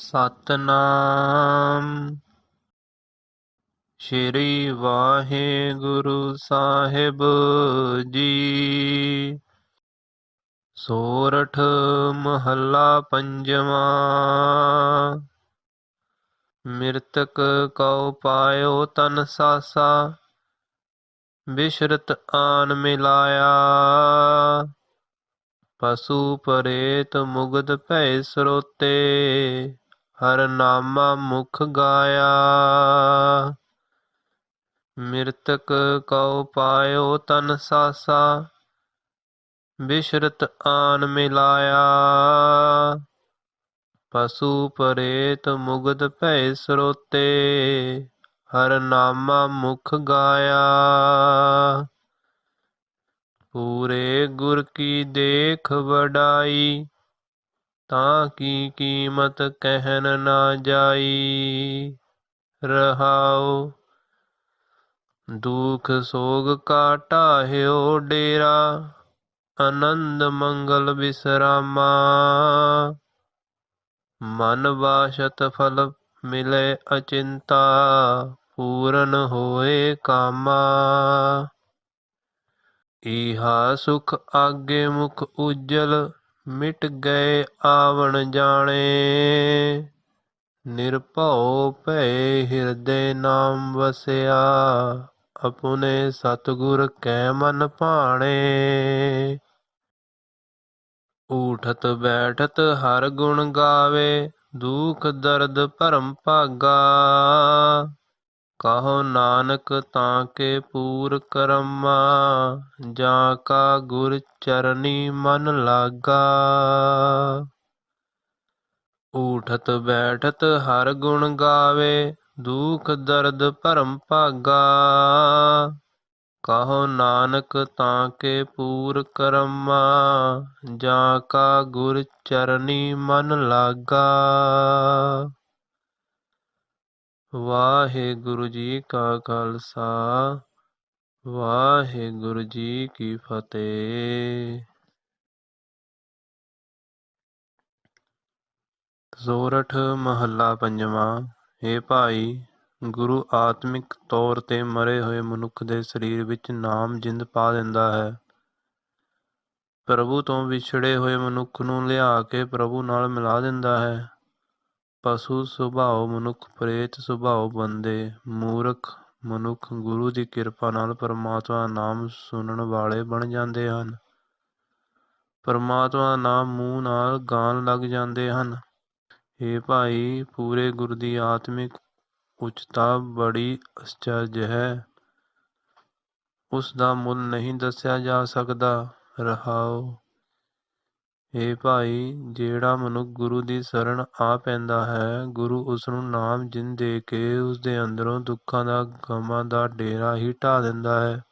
ਸਤਨਾਮ। ਸ਼੍ਰੀ ਵਾਹਿਗੁਰੂ ਸਾਹਿਬ ਜੀ। ਸੋਰਠ ਮਹੱਲਾ ਪੰਜਵਾਂ। ਮਿਰਤਕ ਕਉ ਪਾਇਓ ਤਨ ਸਾਸਾ। ਬਿਸ਼ਰਤ ਆਨ ਮਿਲਾਇਆ। ਪਸ਼ੂ ਪਰੇਤ ਮੁਗਦ ਭੈ ਸਰੋਤੇ। ਹਰ ਨਾਮਾ ਮੁਖ ਗਾਇਆ। ਮਿਰਤਕ ਕਉ ਪਾਇਓ ਤਨ ਸਾਸਾ, ਬਿਸ਼ਰਤ ਆਨ ਮਿਲਾਇਆ। ਪਸ਼ੂ ਪਰੇਤ ਮੁਗਦ ਭੈ ਸਰੋਤੇ, ਹਰ ਨਾਮਾ ਮੁਖ ਗਾਇਆ। ਪੂਰੇ ਗੁਰ ਕੀ ਦੇਖ ਵਡਾਈ ਤਾਂ ਕੀ ਕੀਮਤ ਕਹਿਣ ਨਾ ਜਾਈ? ਰਹਾਉ। ਦੁਖ ਸੋਗ ਕਾ ਢਾਹਿਓ ਡੇਰਾ। ਆਨੰਦ ਮੰਗਲ ਵਿਸ਼ਰਾਮਾ ਮਨ ਬਾਸ਼ਤ ਫਲ ਮਿਲੇ ਅਚਿੰਤਾ। ਪੂਰਨ ਹੋਏ ਕਾਮਾ। ਈਹਾ ਸੁਖ ਆਗੇ ਮੁਖ ਉਜਲ। ਮਿਟ ਗਏ ਆਵਣ ਜਾਣੇ। ਨਿਰਭਉ ਭੈ ਹਿਰਦੇ ਨਾਮ ਵਸਿਆ ਅਪੁਨੇ ਸਤਗੁਰ ਕੈ ਮਨ ਭਾਣੇ। ਊਠਤ ਬੈਠਤ ਹਰ ਗੁਣ ਗਾਵੇ, ਦੁਖ ਦਰਦ ਭਰਮ ਭਾਗਾ। ਕਹੋ ਨਾਨਕ ਤਾਂ ਕੇ ਪੂਰ ਕਰਮਾ, ਜਾਂ ਕਾ ਗੁਰ ਚਰਨੀ ਮਨ ਲਾਗਾ। ਊਠਤ ਬੈਠਤ ਹਰ ਗੁਣ ਗਾਵੇ, ਦੁਖ ਦਰਦ ਭਰਮ ਭਾਗਾ। ਕਹੋ ਨਾਨਕ ਤਾਂ ਕੇ ਪੂਰ ਕਰਮਾ, ਜਾਂ ਕਾ ਗੁਰ ਚਰਨੀ ਮਨ ਲਾਗਾ। ਵਾਹਿਗੁਰੂ ਜੀ ਕਾ ਖਾਲਸਾ, ਵਾਹਿਗੁਰੂ ਜੀ ਕੀ ਫਤਿਹ। ਜ਼ੋਰਠ ਮਹੱਲਾ ਪੰਜਵਾਂ ਏ ਭਾਈ, ਗੁਰੂ ਆਤਮਿਕ ਤੌਰ ਤੇ ਮਰੇ ਹੋਏ ਮਨੁੱਖ ਦੇ ਸਰੀਰ ਵਿੱਚ ਨਾਮ ਜਿੰਦ ਪਾ ਦਿੰਦਾ ਹੈ। ਪ੍ਰਭੂ ਤੋਂ ਵਿਛੜੇ ਹੋਏ ਮਨੁੱਖ ਨੂੰ ਲਿਆ ਕੇ ਪ੍ਰਭੂ ਨਾਲ ਮਿਲਾ ਦਿੰਦਾ ਹੈ। ਪਸ਼ੂ ਸੁਭਾਅ ਮਨੁੱਖ ਪ੍ਰੇਤ ਸੁਭਾਅ ਬੰਦੇ, ਮੂਰਖ ਮਨੁੱਖ ਗੁਰੂ ਦੀ ਕਿਰਪਾ ਨਾਲ ਪਰਮਾਤਮਾ ਨਾਮ ਸੁਣਨ ਵਾਲੇ ਬਣ ਜਾਂਦੇ ਹਨ। ਪਰਮਾਤਮਾ ਨਾਮ ਮੂੰਹ ਨਾਲ ਗਾਣ ਲੱਗ ਜਾਂਦੇ ਹਨ। ਏ ਭਾਈ, ਪੂਰੇ ਗੁਰ ਦੀ ਆਤਮਿਕ ਉਚਤਾ ਬੜੀ ਅਚਰਜ ਹੈ। ਉਸ ਦਾ ਮੁੱਲ ਨਹੀਂ ਦੱਸਿਆ ਜਾ ਸਕਦਾ। ਰਹਾਓ। ਏ ਭਾਈ, ਜਿਹੜਾ ਮਨੁੱਖ ਗੁਰੂ ਦੀ ਸ਼ਰਨ ਆ ਪੈਂਦਾ ਹੈ, ਗੁਰੂ ਉਸ ਨੂੰ ਨਾਮ ਜਿੰਨ ਦੇ ਕੇ ਉਸ ਦੇ ਅੰਦਰੋਂ ਦੁੱਖਾਂ ਦਾ, ਗਮਾਂ ਦਾ ਡੇਰਾ ਹੀ ਢਾ ਦਿੰਦਾ ਹੈ।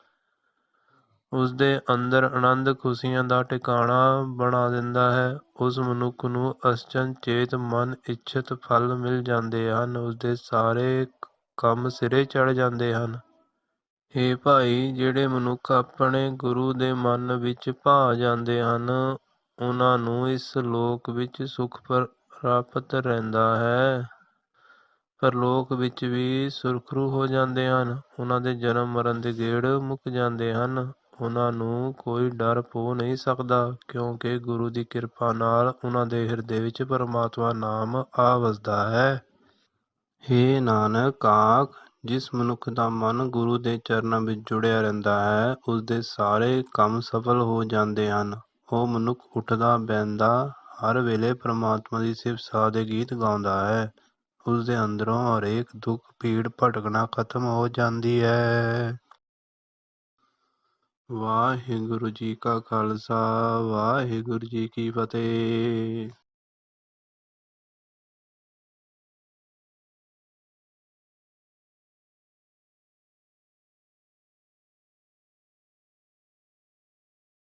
ਉਸ ਦੇ ਅੰਦਰ ਆਨੰਦ, ਖੁਸ਼ੀਆਂ ਦਾ ਟਿਕਾਣਾ ਬਣਾ ਦਿੰਦਾ ਹੈ। ਉਸ ਮਨੁੱਖ ਨੂੰ ਅਸਚਨ, ਚੇਤ, ਮਨ, ਇੱਛਤ ਫਲ ਮਿਲ ਜਾਂਦੇ ਹਨ। ਉਸ ਦੇ ਸਾਰੇ ਕੰਮ ਸਿਰੇ ਚੜ ਜਾਂਦੇ ਹਨ। ਏ ਭਾਈ, ਜਿਹੜੇ ਮਨੁੱਖ ਆਪਣੇ ਗੁਰੂ ਦੇ ਮਨ ਵਿੱਚ ਭਾ ਜਾਂਦੇ ਹਨ ਉਹਨਾਂ ਨੂੰ ਇਸ ਲੋਕ ਵਿੱਚ ਸੁਖ ਪ੍ਰਾਪਤ ਰਹਿੰਦਾ ਹੈ। ਪਰ ਲੋਕ ਵਿੱਚ ਵੀ ਸੁਰਖਰੂ ਹੋ ਜਾਂਦੇ ਹਨ। ਉਹਨਾਂ ਦੇ ਜਨਮ ਮਰਨ ਦੇ ਗੇੜ ਮੁੱਕ ਜਾਂਦੇ ਹਨ। ਉਹਨਾਂ ਨੂੰ ਕੋਈ ਡਰ ਪੋ ਨਹੀਂ ਸਕਦਾ, ਕਿਉਂਕਿ ਗੁਰੂ ਦੀ ਕਿਰਪਾ ਨਾਲ ਉਹਨਾਂ ਦੇ ਹਿਰਦੇ ਵਿੱਚ ਪਰਮਾਤਮਾ ਨਾਮ ਆ ਵਸਦਾ ਹੈ। ਹੇ ਨਾਨਕ ਆਖ, ਜਿਸ ਮਨੁੱਖ ਦਾ ਮਨ ਗੁਰੂ ਦੇ ਚਰਨਾਂ ਵਿੱਚ ਜੁੜਿਆ ਰਹਿੰਦਾ ਹੈ ਉਸ ਦੇ ਸਾਰੇ ਕੰਮ ਸਫਲ ਹੋ ਜਾਂਦੇ ਹਨ। ਉਹ ਮਨੁੱਖ ਉੱਠਦਾ, ਬਹਿੰਦਾ, ਹਰ ਵੇਲੇ ਪਰਮਾਤਮਾ ਦੀ ਸਿਫਤ ਸਾਹ ਦੇ ਗੀਤ ਗਾਉਂਦਾ ਹੈ। ਉਸ ਦੇ ਅੰਦਰੋਂ ਹਰੇਕ ਦੁੱਖ, ਭੀੜ, ਭਟਕਣਾ ਖਤਮ ਹੋ ਜਾਂਦੀ ਹੈ। ਵਾਹਿਗੁਰੂ ਜੀ ਕਾ ਖਾਲਸਾ, ਵਾਹਿਗੁਰੂ ਜੀ ਕੀ ਫਤਿਹ।